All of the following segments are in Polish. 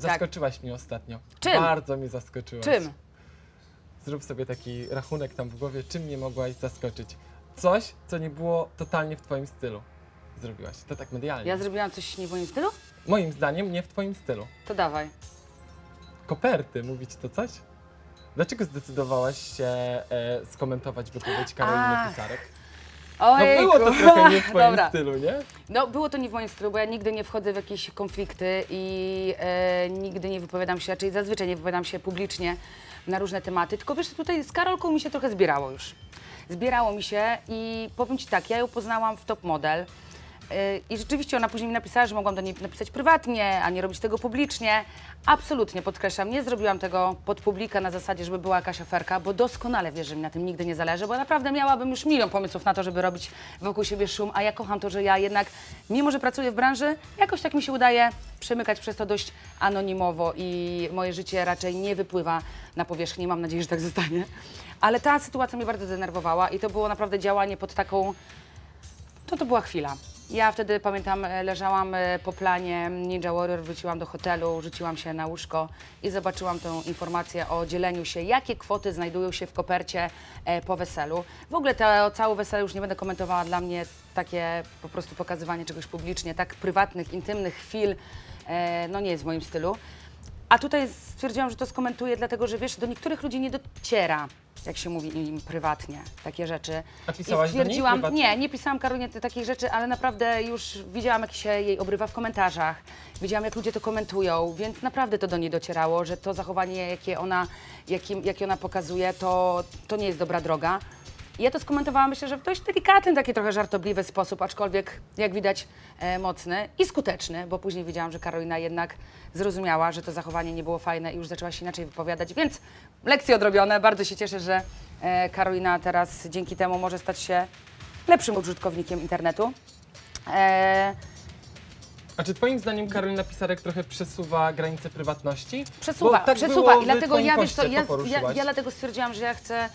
Zaskoczyłaś mnie ostatnio. Czym? Bardzo mnie zaskoczyłaś. Czym? Zrób sobie taki rachunek tam w głowie, czym mnie mogłaś zaskoczyć. Coś, co nie było totalnie w twoim stylu. Zrobiłaś. To tak medialnie. Ja zrobiłam coś nie w moim stylu? Moim zdaniem nie w twoim stylu. To dawaj. Koperty, mówić to coś? Dlaczego zdecydowałaś się e, skomentować wypowiedź Karoliny Ach. Pisarek? No Ojejku. było to trochę nie w twoim Dobra. stylu, nie? No, było to nie w moim stylu, bo ja nigdy nie wchodzę w jakieś konflikty i e, nigdy nie wypowiadam się, raczej zazwyczaj nie wypowiadam się publicznie na różne tematy. Tylko wiesz, tutaj z Karolką mi się trochę zbierało już. Zbierało mi się i powiem Ci tak, ja ją poznałam w Top Model. E, I rzeczywiście ona później mi napisała, że mogłam do niej napisać prywatnie, a nie robić tego publicznie. Absolutnie, podkreślam, nie zrobiłam tego pod publikę na zasadzie, żeby była jakaś aferka, bo doskonale wiesz, że mi na tym nigdy nie zależy, bo naprawdę miałabym już milion pomysłów na to, żeby robić wokół siebie szum, a ja kocham to, że ja jednak, mimo że pracuję w branży, jakoś tak mi się udaje przemykać przez to dość anonimowo i moje życie raczej nie wypływa na powierzchnię, mam nadzieję, że tak zostanie. Ale ta sytuacja mnie bardzo denerwowała i to było naprawdę działanie pod taką to to była chwila. Ja wtedy pamiętam, e, leżałam e, po planie Ninja Warrior, wróciłam do hotelu, rzuciłam się na łóżko i zobaczyłam tę informację o dzieleniu się, jakie kwoty znajdują się w kopercie e, po weselu. W ogóle to całe wesele już nie będę komentowała, dla mnie takie po prostu pokazywanie czegoś publicznie, tak prywatnych, intymnych chwil, no nie jest w moim stylu. A tutaj stwierdziłam, że to skomentuję, dlatego że wiesz, do niektórych ludzi nie dociera, jak się mówi im prywatnie, takie rzeczy. A pisałaś I do niej stwierdziłam, prywatnie? nie, nie pisałam Karolinie t- takich rzeczy, ale naprawdę już widziałam, jak się jej obrywa w komentarzach. Widziałam, jak ludzie to komentują, więc naprawdę to do niej docierało, że to zachowanie, jakie ona, jakim, jakie ona pokazuje, to, to nie jest dobra droga. Ja to skomentowałam, myślę, że w dość delikatny, taki trochę żartobliwy sposób, aczkolwiek, jak widać, e, mocny i skuteczny, bo później widziałam, że Karolina jednak zrozumiała, że to zachowanie nie było fajne i już zaczęła się inaczej wypowiadać, więc lekcje odrobione. Bardzo się cieszę, że e, Karolina teraz dzięki temu może stać się lepszym użytkownikiem internetu. E, A czy twoim zdaniem Karolina Pisarek trochę przesuwa granice prywatności? Przesuwa, Bo tak przesuwa było i dlatego twoim ja, wiesz co, poście, ja, to ja, poruszyłaś. ja dlatego stwierdziłam, że ja chcę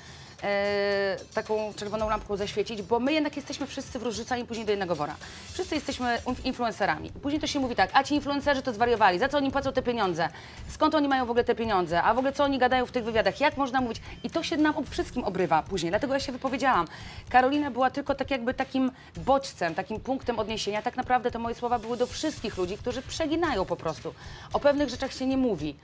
e, taką czerwoną lampką zaświecić, bo my jednak jesteśmy wszyscy wrzucani później do jednego wora. Wszyscy jesteśmy inf- influencerami. Później to się mówi tak, a ci influencerzy to zwariowali, za co oni płacą te pieniądze? Skąd oni mają w ogóle te pieniądze? A w ogóle co oni gadają w tych wywiadach? Jak można mówić? I to się nam wszystkim obrywa później, dlatego ja się wypowiedziałam. Karolina była tylko tak jakby takim bodźcem, takim punktem odniesienia. Tak naprawdę to moje słowa były do wszystkich ludzi, którzy przeginają po prostu. O pewnych rzeczach się nie mówi.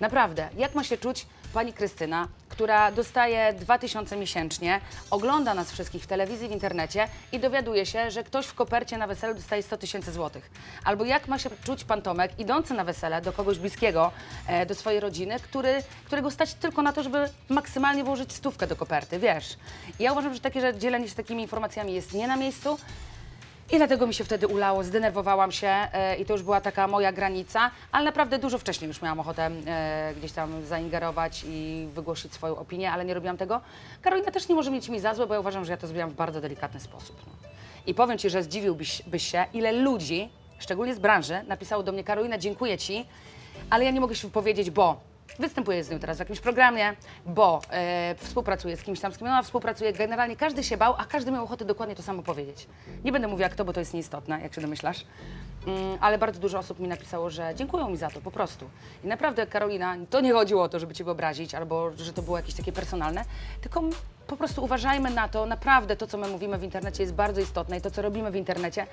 Naprawdę, jak ma się czuć pani Krystyna, która dostaje 2000 miesięcznie, ogląda nas wszystkich w telewizji, w internecie i dowiaduje się, że ktoś w kopercie na weselu dostaje 100 tysięcy złotych? Albo jak ma się czuć pan Tomek, idący na wesele do kogoś bliskiego, e, do swojej rodziny, który, którego stać tylko na to, żeby maksymalnie włożyć stówkę do koperty, wiesz? Ja uważam, że takie, że dzielenie się takimi informacjami jest nie na miejscu, i dlatego mi się wtedy ulało, zdenerwowałam się e, i to już była taka moja granica, ale naprawdę dużo wcześniej już miałam ochotę e, gdzieś tam zaingerować i wygłosić swoją opinię, ale nie robiłam tego. Karolina też nie może mieć mi za złe, bo ja uważam, że ja to zrobiłam w bardzo delikatny sposób. I powiem Ci, że zdziwiłbyś byś się, ile ludzi, szczególnie z branży, napisało do mnie, Karolina, dziękuję Ci, ale ja nie mogę się wypowiedzieć, bo występuję z nią teraz w jakimś programie, bo e, współpracuję z kimś tam, z kim ona współpracuje. Generalnie każdy się bał, a każdy miał ochotę dokładnie to samo powiedzieć. Nie będę mówiła kto, bo to jest nieistotne, jak się domyślasz. Mm, ale bardzo dużo osób mi napisało, że dziękują mi za to, po prostu. I naprawdę, Karolina, to nie chodziło o to, żeby Cię wyobrazić, albo że to było jakieś takie personalne, tylko po prostu uważajmy na to, naprawdę to, co my mówimy w internecie jest bardzo istotne i to, co robimy w internecie,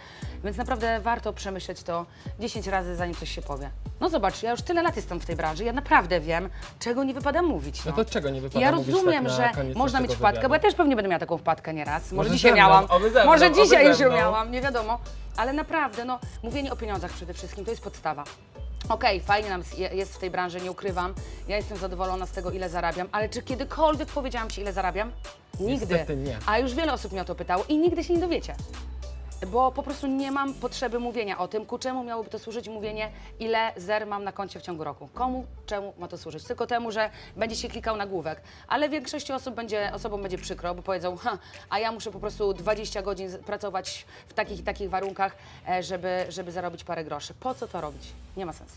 więc naprawdę warto przemyśleć to 10 razy, zanim coś się powie. No zobacz, ja już tyle lat jestem w tej branży, ja naprawdę wiem, czego nie wypada mówić. No to czego nie wypada Ja mówić rozumiem, tak na że koniec można mieć wpadkę, wywiadu? bo ja też pewnie będę miała taką wpadkę nieraz. Może, Może dzisiaj ze mną, miałam, oby ze mną, może oby dzisiaj ze już ją mną. miałam, nie wiadomo. Ale naprawdę, no, mówienie o pieniądzach przede wszystkim to jest podstawa. Okej, fajnie nam jest- jest w tej branży, nie ukrywam. Ja jestem zadowolona z tego, ile zarabiam, ale czy kiedykolwiek powiedziałam Ci, ile zarabiam? Nigdy. Niestety nie. A już wiele osób mnie o to pytało i nigdy się nie dowiecie. Bo po prostu nie mam potrzeby mówienia o tym, ku czemu miałoby to służyć mówienie, ile zer mam na koncie w ciągu roku. Komu, czemu ma to służyć? Tylko temu, że będzie się klikał na główek. Ale większości osób będzie, osobom będzie przykro, bo powiedzą, ha, a ja muszę po prostu 20 godzin pracować w takich i takich warunkach, e, żeby, żeby zarobić parę groszy. Po co to robić? Nie ma sensu.